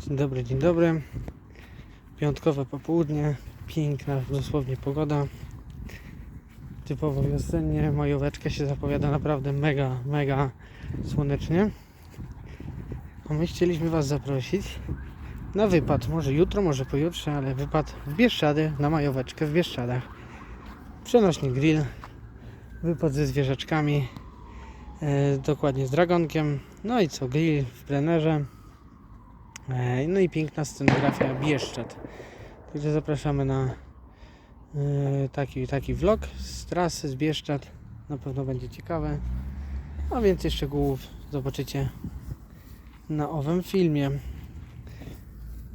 Dzień dobry, dzień dobry. Piątkowe popołudnie, piękna dosłownie pogoda. Typowo wiosennie, majóweczka się zapowiada naprawdę mega, mega słonecznie. A my chcieliśmy Was zaprosić na wypad, może jutro, może pojutrze, ale wypad w Bieszczady, na majóweczkę w Bieszczadach. Przenośny grill, wypad ze zwierzaczkami, e, dokładnie z dragonkiem. No i co, grill w plenerze. E, No i piękna scenografia Bieszczad. Także zapraszamy na e, taki, taki vlog z trasy, z Bieszczad. Na pewno będzie ciekawe. A więcej szczegółów zobaczycie na owym filmie.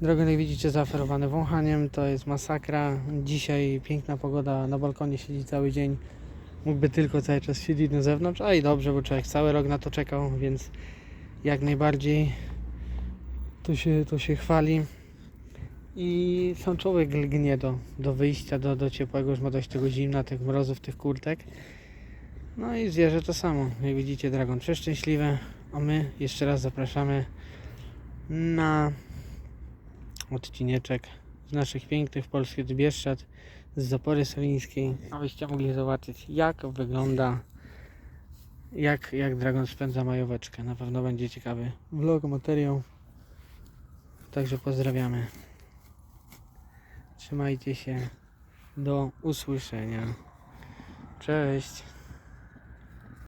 Drogo, jak widzicie, zaoferowane wąchaniem. To jest masakra. Dzisiaj piękna pogoda. Na balkonie siedzi cały dzień. Mógłby tylko cały czas siedzieć na zewnątrz. A i dobrze, bo człowiek cały rok na to czekał, więc jak najbardziej to się, to się chwali. I sam człowiek lgnie do, do wyjścia, do, do ciepłego, już ma dość tego zimna, tych mrozów, tych kurtek. No i zwierzę to samo. Jak widzicie, dragon przeszczęśliwy, a my jeszcze raz zapraszamy na odcineczek z naszych pięknych polskich Bieszczad z Zapory Solińskiej, abyście mogli zobaczyć jak wygląda jak, jak dragon spędza majóweczkę. Na pewno będzie ciekawy vlog, materiał. Także pozdrawiamy. Trzymajcie się. Do usłyszenia. Cześć.